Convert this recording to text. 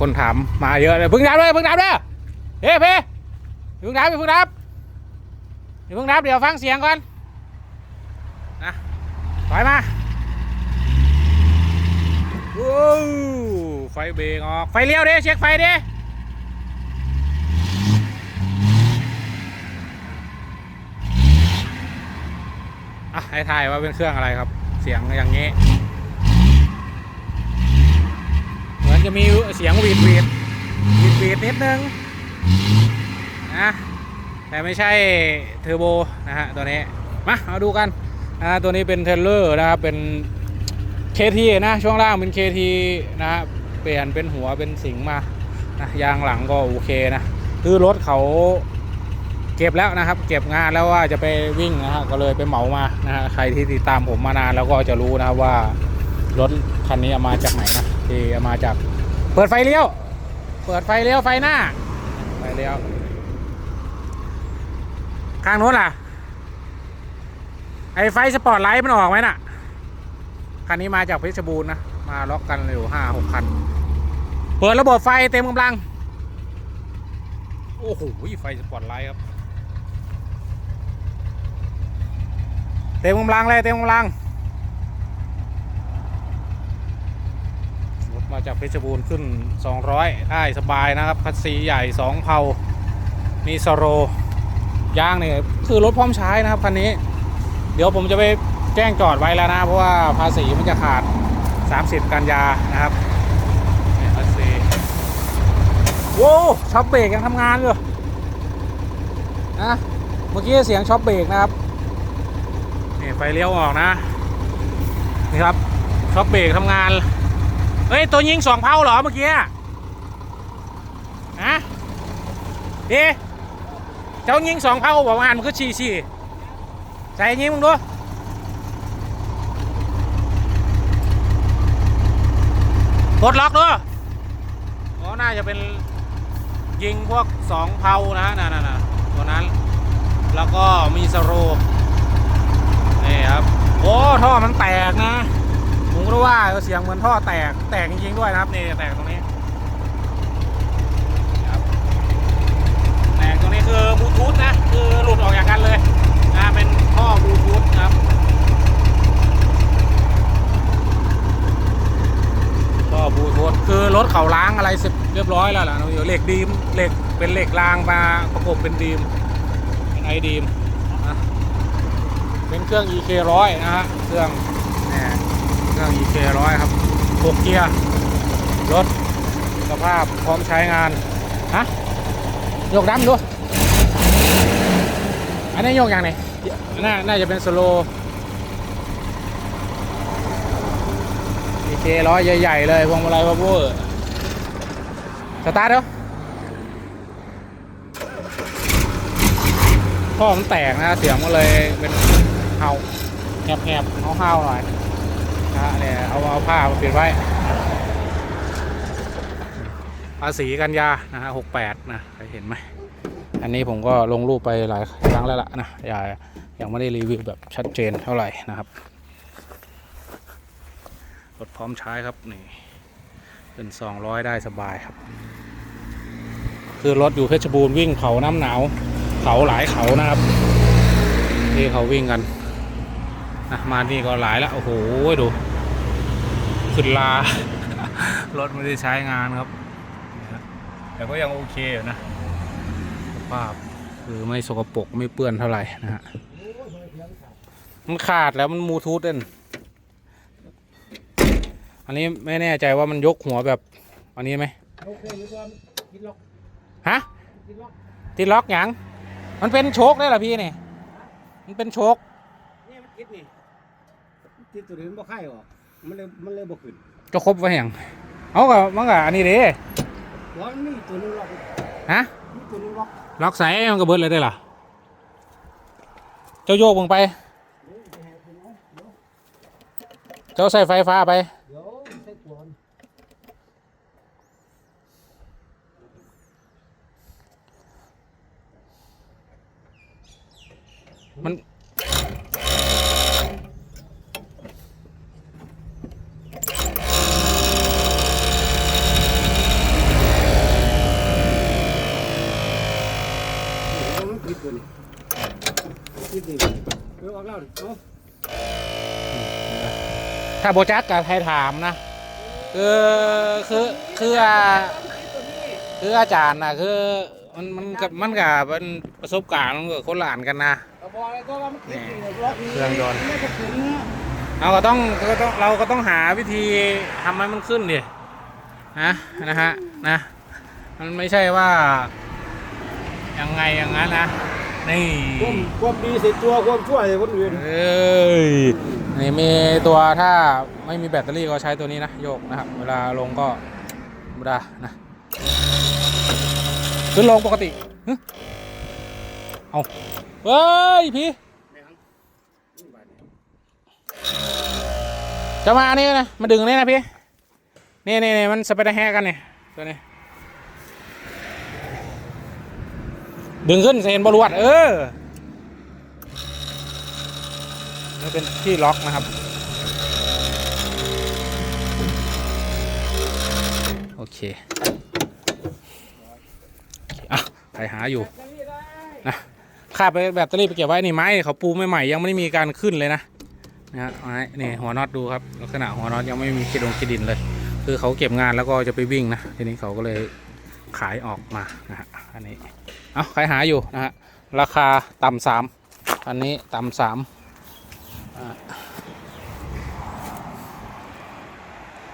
คนถามมาเยอะเลยพิ่งดับเลยพิ่งดับเลยเฮ้เพ่พิ่งดับเพิ่งดับเดี๋ยวพิ่งดับเดี๋ยวฟังเสียงก่อนนะถอยมาโอ้ไฟเบรกออกไฟเลี้ยวดิเช็คไฟดิอะให้ทายว่าเป็นเครื่องอะไรครับ เสียงอย่างนี้ เห มือนจะมีเสียงวีดวีดหวีดวีดนิดนึงนะแต่ไม่ใช่เทอร์โบนะฮะตัวนี้มาเอาดูกันนะตัวนี้เป็นเทเลอร์นะครับเป็น KT นะช่วงล่างเป็น KT นะฮะเปลี่ยนเป็นหัวเป็นสิงมานะยางหลังก็โอเคนะคือรถเขาเก็บแล้วนะครับ เก็บงานแล้วว่าจะไปวิ่งนะฮะก็เลยไปเหมามานะฮะใครที่ติดตามผมมานานแล้วก็จะรู้นะครับว่ารถคันนี้เอามาจากไหนนะ ที่เอามาจากเปิดไฟเลี้ยว เปิดไฟเลี้ยวไฟหน้า ไฟเลี้ยว ข้างโน้นล่ะ ไอไฟสปอร์ตไลท์มันออกไหมน่ะ คันนี้มาจากเพชรบูรณ์นะ มาล็อกกันอยู่ห้าหกคัน เปิดระบบไฟเต็มกำลัง โอ้โห ไฟสปอร์ตไลท์ครับ เต็มกำลังเลยเต็มกำลัง รถมา จากเพชรบูรณ์ขึ้น 200 ได้สบายนะครับ คัสซีใหญ่ 2 เผามีสโรยางเนี่ยคือรถพร้อมใช้นะครับคันนี้ เดี๋ยวผมจะไปแจ้งจอดไว้แล้วนะ เพราะว่าภาษีมันจะขาด 30 กันยานะครับเนี่ยคัสีโว้ช็อปเบรกยังทำงานอยู่นะเมื่อกี้เสียงช็อปเบรกนะครับนี่ไฟเลี้ยวออกนะนี่ครับช็อปเบรกทำงาน เฮ้ย ตัวยิงสองเผาเหรอเมื่อกี้ฮะเอ๊เจ้ายิงสองเผาบอกว่าหันมันก็ชีชีใส่ยิงมึงดูกดล็อกด้วยอ๋อน่าจะเป็นยิงพวกสองเผานะนั่นน่ะตัวนั้น แล้วก็มีสโรนี่ครับ โอ้ ท่อมันแตกนะ ผมก็รู้ว่าเสียงเหมือนท่อแตกแตกจริงๆด้วยนะครับนี่แตกตรงนี้ครับแตกตรงนี้คือบลูทูธนะคือหลุดออกจากกันเลยนะเป็นท่อบลูทูธนะครับท่อบลูทูธคือรถเขาล้างอะไรเสร็จเรียบร้อยแล้วล่ะนี่เหล็กดีมเหล็กเป็นเหล็กรางมาประกบเป็นดีมเป็นไอดีมเป็นเครื่อง EK ร้อยนะฮะเครื่องเนี่ย รื่อง EK ร้อยครับหกเกียร์ รถ สภาพพร้อมใช้งาน ฮะ ยกดำดู อันนี้ยกอย่างไหนน่าน่าจะเป็นสโล EK ร้อยใหญ่ ๆ เลยพวงมาลัยพาวเวอร์สตาร์ทเดี๋ยวท่อมันแตกนะเสียงมันเลยเป็นเห่าแหบๆเห่าๆหน่อย นะฮะเนี่ยเอาเอาผ้ามาปิดไว้ภาษีกันยานะฮะหกแปดนะเคยเห็นไหมอันนี้ผมก็ลงรูปไปหลายครั้งแล้วล่ะนะอย่ายังไม่ได้รีวิวแบบชัดเจนเท่าไหร่นะครับรถพร้อมใช้ครับนี่เป็นสองร้อยได้สบายครับ คือรถอยู่เพชรบูรณ์วิ่งเขาน้ำหนาวเขาหลายเขานะครับที่เขาวิ่งกัน อะมานี่ก็หลายแล้วโอ้โหดูขึ้นลา รถไม่ได้ใช้งานครับ แต่ก็ยังโอเคอยู่นะสภาพคือไม่สกปรกไม่เปื้อนเท่าไหร่นะฮะมันขาดแล้วมันมูทูธเด่นอันนี้ไม่แน่ใจว่ามันยกหัวแบบ อันนี้ไหมโอเคหรือว่าคิดล็อกฮะคิดล็อกติดล็อกหยังมันเป็นโชคได้เหรอพี่นี่ มันเป็นโชคนี่มันคิดนี่ คิดตัวนี้มันบ่ไข่หรอกมันเลยมันเลยบ่ขึ้นจะครบไว้หยังเอากับมันกับอันนี้เด้เพราะมันมีตัวนึงล็อกฮะมีตัวนึงล็อกล็อกใส่มันก็เบิดเลยได้เหรอเจ้าโยกมึงไป เจ้าใส่ไฟฟ้าไปเดี๋ยวใส่กวนมัน ตัวนี้คิดนี่เออออกแล้วดิเอาถ้าโบจักกับไทยถามนะคือคือคือคืออาจารย์นะคือมันมันกับมันกับเป็นประสบการณ์มันกับคนลานกันนะเอาบอกเลยก็ว่ามันคิดนี่ล็อกนี่เครื่องยนต์เราก็ต้องก็ต้องเราก็ต้องหาวิธีทำให้มันขึ้นดินะนะฮะนะมันไม่ใช่ว่ายังไงอย่างนั้นนะ นี่ความความดีเสร็จตัวความชั่วใส่คนอื่นเอ้ยนี่มีตัวถ้าไม่มีแบตเตอรี่ก็ใช้ตัวนี้นะโยกนะครับ เวลาลงก็ธรรมดานะขึ้นลงปกติฮึเอาเฮ้ยพี่จะมาอันนี้นะมาดึงนี่นะพี่นี่นี่นี่มันสไปเดอร์แฮกกันเนี่ยตัวนี้ ดึงขึ้นเซนบอลวดเออนี่เป็นที่ล็อกนะครับ โอเคอะใครหาอยู่นะคาบไปแบตเตอรี่ไปเก็บไว้นี่ไม้เขาปูใหม่ๆยังไม่ได้มีการขึ้นเลยนะนะฮะไม้นี่หัวน็อตดูครับลักษณะหัวน็อตยังไม่มีคิดลงคิดินเลย คือเขาเก็บงานแล้วก็จะไปวิ่งนะทีนี้เขาก็เลยขายออกมานะฮะอันนี้ เอาใครหาอยู่นะฮะราคาต่ำสามอันนี้ต่ำสามอ่า